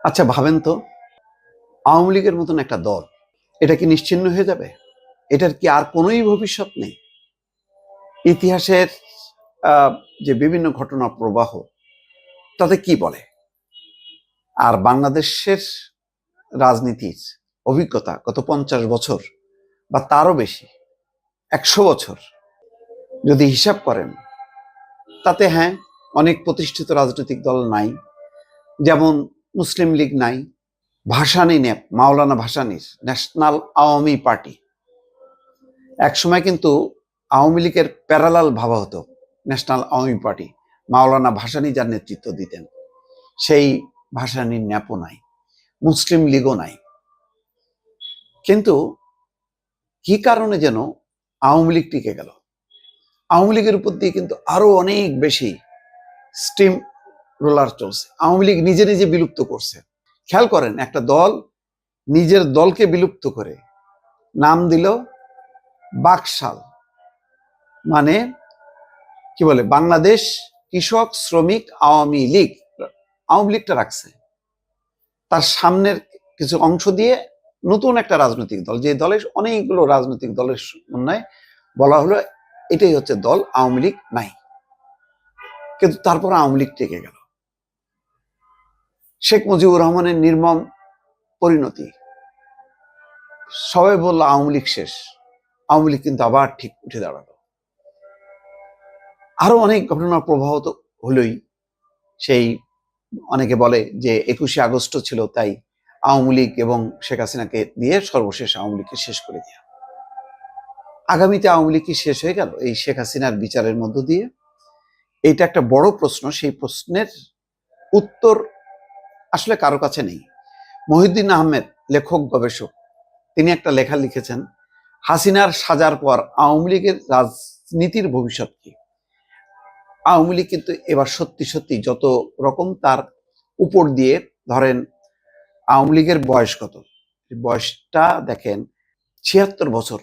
আচ্ছা ভাবেন তো, আওয়ামী লীগের মতন একটা দল, এটা কি নিশ্চিহ্ন হয়ে যাবে? এটার কি আর কোনোই ভবিষ্যৎ নেই? ইতিহাসের যে বিভিন্ন ঘটনা প্রবাহ, তাতে কি বলে? আর বাংলাদেশের রাজনীতির অভিজ্ঞতা গত পঞ্চাশ বছর, বা তারও বেশি, একশো বছর, যদি হিসাব করেন, তাতে হ্যাঁ অনেক প্রতিষ্ঠিত রাজনৈতিক দল নাই। যেমন মুসলিম লীগ নাই। ভাসানী নেপ, মাওলানা ভাসানির ন্যাশনাল আওয়ামী পার্টি। একসময় কিন্তু আওয়ামী লীগের প্যারালাল ভাবা হতো, ন্যাশনাল আওয়ামী পার্টি। মাওলানা ভাসানী যার নেতৃত্ব দিতেন, সেই ভাসানীর ন্যাপও নাই, মুসলিম লীগও নাই। কিন্তু কি কারণে যেন আওয়ামী লীগ টিকে গেল? আওয়ামী লীগের উপর দিয়ে কিন্তু আরও অনেক বেশি স্টিম রোলার চলছে। আওয়ামী লীগ নিজে নিজে বিলুপ্ত করছে। খেয়াল করেন, একটা দল নিজের দলকে বিলুপ্ত করে, নাম দিল বাকশাল। মানে কি বলে, বাংলাদেশ কৃষক শ্রমিক আওয়ামী লীগ। আওয়ামী লীগটা রাখছে। তার সামনের কিছু অংশ দিয়ে নতুন একটা রাজনৈতিক দল, যে দলের অনেকগুলো রাজনৈতিক দলের সমন্বয়ে বলা হলো, এটাই হচ্ছে দল আওয়ামী লীগ নাই। কিন্তু তারপর আওয়ামী লীগ টেকে গেল। শেখ মুজিবুর রহমানের নির্মম পরিণতি। সবাই বলল, আওয়ামী লীগ শেষ। আওয়ামী লীগ কিন্তু আবার ঠিক উঠে দাঁড়াল। আরও অনেক ঘটনা প্রবাহত হলোই। সেই অনেকে বলে যে, একুশে আগস্ট ছিল, তাই আওয়ামী লীগ এবং শেখ হাসিনাকে দিয়ে সর্বশেষ আওয়ামী লীগকে শেষ করে দেওয়া আগামীতে আওয়ামী লীগ কি শেষ হয়ে গেল? এই শেখ হাসিনার বিচারের মধ্য দিয়ে? এটা একটা বড় প্রশ্ন। সেই প্রশ্নের উত্তর আসলে কারও কাছে নেই। মহিউদ্দিন আহমেদ, লেখক, গবেষক, তিনি একটা লেখা লিখেছেন, হাসিনার সাজার পর আওয়ামী লীগের রাজনীতির ভবিষ্যৎ কি? আওয়ামী লীগ কিন্তু এবার সত্যি সত্যি যত রকম তার উপর দিয়ে ধরেন আওয়ামী লীগের বয়স কত? বয়সটা দেখেন, ছিয়াত্তর বছর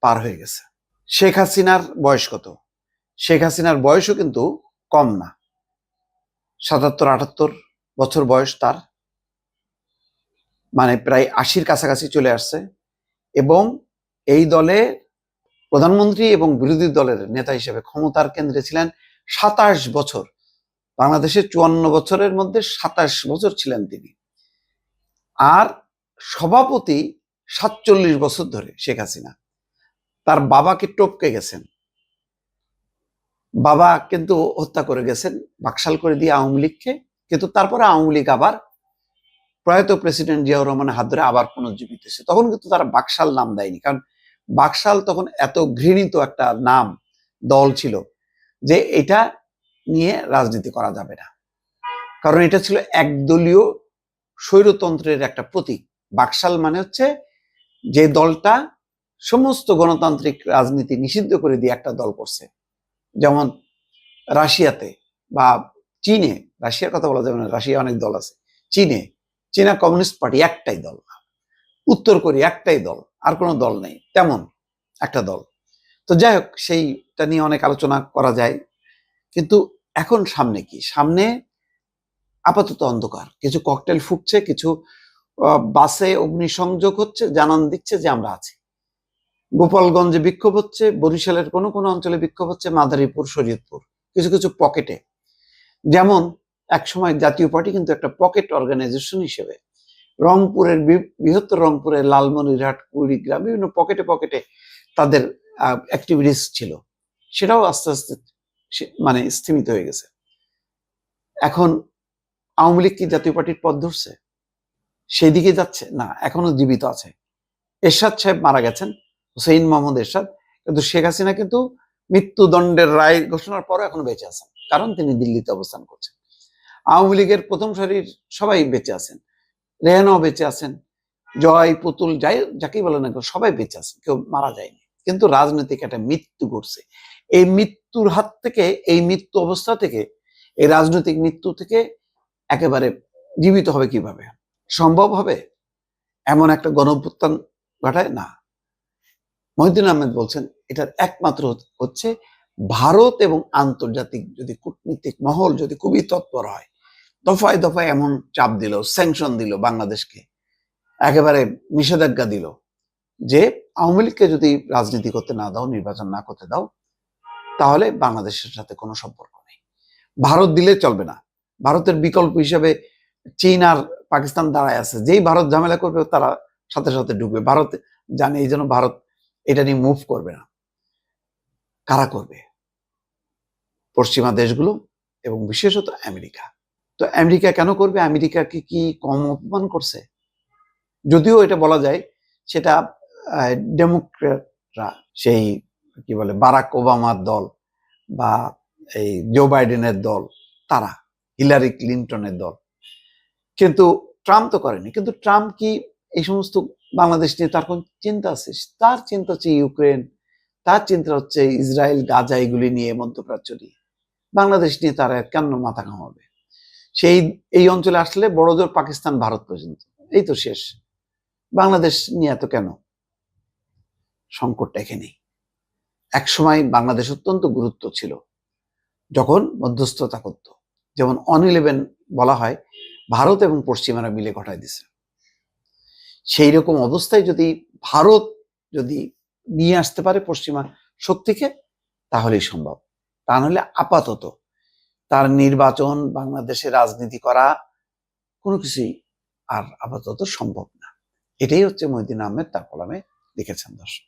পার হয়ে গেছে। শেখ হাসিনার বয়স কত? শেখ হাসিনার বয়সও কিন্তু কম না। সাতাত্তর, আটাত্তর বছর বয়স তার। মানে প্রায় আশির কাছাকাছি চলে আসছে এবং এই দলে প্রধানমন্ত্রী এবং বিরোধী দলের নেতা হিসেবে ক্ষমতার কেন্দ্রে ছিলেন সাতাশ বছর। বাংলাদেশের চুয়ান্ন বছরের মধ্যে সাতাশ বছর ছিলেন তিনি। আর সভাপতি সাতচল্লিশ বছর ধরে শেখ হাসিনা। তার বাবাকে টপকে গেছেন। বাবা কিন্তু হত্যা করে গেছেন, বাকশাল করে দিয়ে আওয়ামী লীগকে। কিন্তু তারপরে আওয়ামী লীগ আবার প্রয়াত প্রেসিডেন্ট জিয়াউর রহমানের হাত ধরে আবার পুনর্জীবিত হয়েছে। তখন কিন্তু তারা বাকশাল নাম দেয়নি, কারণ বাকশাল তখন এত ঘৃণিত একটা নাম, দল ছিল যে এটা নিয়ে রাজনীতি করা যাবে না। কারণ এটা ছিল একদলীয় স্বৈরতন্ত্রের একটা প্রতীক। বাকশাল মানে হচ্ছে যে দলটা সমস্ত গণতান্ত্রিক রাজনীতি নিষিদ্ধ করে দিয়ে একটা দল করছে। যেমন রাশিয়াতে বা চীনে রাশিয়ার কথা বলা যাবে না রাশিয়া অনেক দল আছে। চীনে, চীনা কমিউনিস্ট পার্টি একটাই দল। উত্তর কোরিয়া একটাই দল, আর কোনো দল নেই, তেমন একটা দল। তো যাই হোক, সেইটা নিয়ে অনেক আলোচনা করা যায়। কিন্তু এখন সামনে কি? সামনে আপাতত অন্ধকার। কিছু ককটেল ফুটছে, কিছু বাসে অগ্নিসংযোগ হচ্ছে, জানান দিচ্ছে যে আমরা আছি। গোপালগঞ্জে বিক্ষোভ হচ্ছে, বরিশালের কোনো কোনো অঞ্চলে বিক্ষোভ হচ্ছে, মাদারীপুর, শরীয়তপুর, কিছু কিছু পকেটে। যেমন একসময় জাতীয় পার্টি কিন্তু একটা পকেট অর্গানাইজেশন হিসেবে রংপুরের বৃহত্তর রংপুরের লালমনিরহাট, কুড়িগ্রাম বিভিন্ন পকেটে পকেটে তাদের অ্যাক্টিভিটিস ছিল। সেটাও আস্তে আস্তে মানে স্থিমিত হয়ে গেছে। এখন আওয়ামী লীগ কি জাতীয় পার্টির পথ ধরছে? সেই দিকে যাচ্ছে? না, এখনও জীবিত আছে। এরশাদ সাহেব মারা গেছেন, হুসেইন মোহাম্মদ এরশাদ, কিন্তু শেখ হাসিনা কিন্তু মৃত্যুদণ্ডের রায় ঘোষণার পরও এখনও বেঁচে আছেন। কারণ তিনি দিল্লিতে অবস্থান করছেন। আওয়ামী লীগের প্রথম সারির সবাই বেঁচে আছেন। রেহানাও বেঁচে আছেন। জয়, পুতুল, যাই, যাকেই বলে না সবাই বেঁচে আছেন, কেউ মারা যায়নি। কিন্তু রাজনৈতিক একটা মৃত্যু ঘটছে। এই মৃত্যুর হাত থেকে, এই মৃত্যু অবস্থা থেকে, এই রাজনৈতিক মৃত্যু থেকে একেবারে জীবিত হবে কীভাবে? সম্ভব হবে? এমন একটা গণঅভ্যুত্থান ঘটায়? না। মহিউদ্দিন আহমেদ বলছেন, এটার একমাত্র হচ্ছে ভারত এবং আন্তর্জাতিক যদি কূটনীতিক মহল যদি খুবই তৎপর হয় দফায় দফায় এমন চাপ দিল স্যাংশন দিল বাংলাদেশকে। একেবারে নিষেধাজ্ঞা দিল যে আওয়ামী লীগকে যদি রাজনীতি করতে না দাও, নির্বাচন না করতে দাও, তাহলে বাংলাদেশের সাথে কোনো সম্পর্ক নেই। ভারত দিলে চলবে না। ভারতের বিকল্প হিসেবে চীন আর পাকিস্তান দাঁড়ায় আছে। যেই ভারত ঝামেলা করবে, তারা সাথে সাথে ঢুকবে। ভারত জানে এই জন্য ভারত এটা নিয়ে মুভ করবে না। কারা করবে? পশ্চিমা দেশগুলো এবং বিশেষত আমেরিকা। তো আমেরিকা কেন করবে? আমেরিকাকে কি কম অপমান করছে? যদিও এটা বলা যায়, সেটা ডেমোক্রেটরা সেই কি বলে, বারাক ওবামার দল বা এই জো বাইডেনের দল, তারা হিলারি ক্লিন্টনের দল। কিন্তু ট্রাম্প তো করেনি। কিন্তু ট্রাম্প কি এই সমস্ত বাংলাদেশ নিয়ে তার কোন চিন্তা আছে? তার চিন্তা হচ্ছে ইউক্রেন, তার চিন্তা হচ্ছে ইসরায়েল, গাজা, এগুলি নিয়ে মধ্যপ্রাচ্য নিয়ে। বাংলাদেশ নিয়ে তারা কেন মাথা ঘামাবে? সেই, এই অঞ্চলে আসলে বড় জোর পাকিস্তান, ভারত পর্যন্ত। এই তো শেষ। বাংলাদেশ নিয়ে এত কেন? সংকটটা এখানেই। এক সময় বাংলাদেশ অত্যন্ত গুরুত্ব ছিল। যখন মধ্যস্থতা করত। যেমন অন ইলেভেন বলা হয়, ভারত এবং পশ্চিমারা মিলে ঘটায় দিছে। সেই রকম অবস্থায় যদি ভারত যদি নিয়ে আসতে পারে পশ্চিমা শক্তিকে, তাহলেই সম্ভব। তা নাহলে আপাতত তার নির্বাচন, বাংলাদেশে রাজনীতি করা কোনো কিছুই আর আপাতত সম্ভব না। এটাই হচ্ছে মহিদিন আহমেদ তার কলামে লিখেছেন দর্শক।